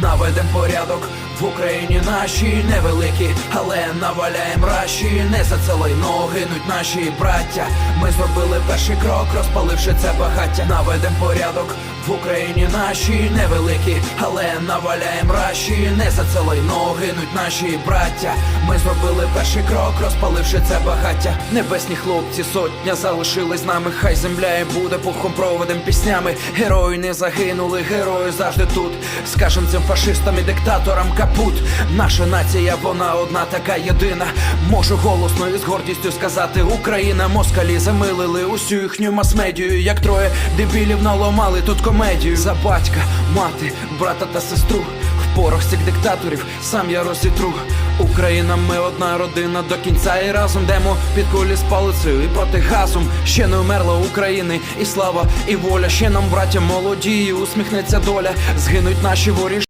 наведем порядок в Україні наші невеликі, але наваляєм раші. Не за це лайно гинуть наші браття. Ми зробили перший крок, розпаливши це багаття. Наведем порядок в Україні наші невеликі, але наваляєм раші. Не за це лайно гинуть наші браття. Ми зробили перший крок, розпаливши це багаття. Небесні хлопці, сотня залишились з нами. Хай земля і буде пухом проводом піснями. Герої не загинули, герої завжди тут. Скажем цим фашистам і диктаторам капут. Наша нація, вона одна така єдина. Можу голосно і з гордістю сказати Україна, москалі замилили усю їхню мас-медію, як троє дебілів наломали тут комедію за батька, мати, брата та сестру. Порох цих диктаторів сам я розітру. Україна, ми одна родина до кінця і разом йдемо під кулі з палицею і проти газом. Ще не вмерла України, і слава, і воля. Ще нам, браття, молоді, і усміхнеться доля. Згинуть наші воріж.